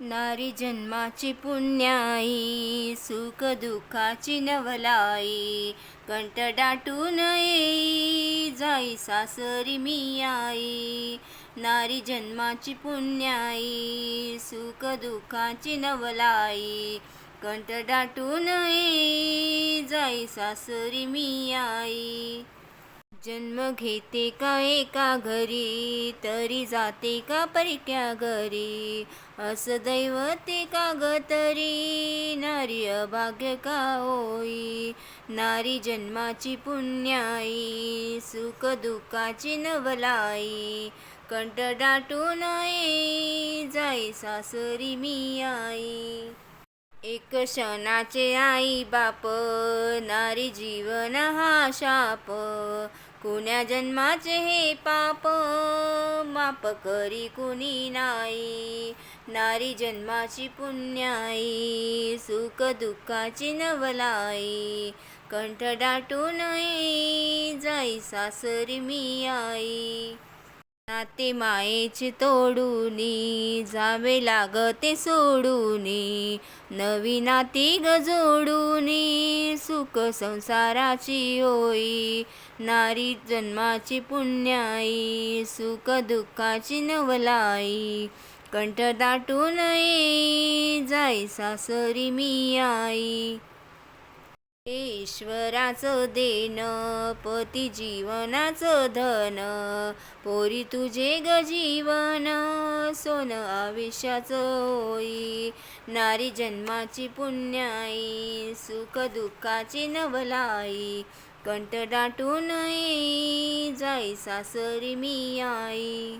नारी जन्माची पुण्याई सुख दुःखाची नवलाई कंठ दाटून येई जाई सासरी मी आई. नारी जन्माची पुण्याई सुख दुःखाची नवलाई कंठ दाटून येई जाई सासरी मी आई. जन्म घेते का एका घरी? तरी जाते का परक्या घरी? असं दैवते का ग तरी? नारी अभाग्य का होई? नारी जन्माची पुण्याई सुख दुःखाची नवलाई. कंठ दाटून जाई सासरी मी आई. एक क्षणाचे आई बाप नारी जीवन हा शाप. कुण्या जन्माचे हे पाप? माप करी कुणी नाही. नारी जन्माची पुण्याई सुख दुःखाची नवलाई. कंठ दाटून जाई सासरी मी आई. नाते मायेची तोडूनी जावे लागते सोडूनी नवी नाती गजोडूनी जोडूनी सुख संसाराची होई नारी जन्माची पुण्याई सुख दुःखाची नवलाई कंठ दाटून येई जाई सासरी मी आई. ईश्वराचं देन पती जीवनाचं धन पोरी तुझे ग जीवन सोन आयुष्याचं होई नारी जन्माची पुण्याई सुख दुःखाची नवलाई कंठ दाटून जाई सासरी मी आई.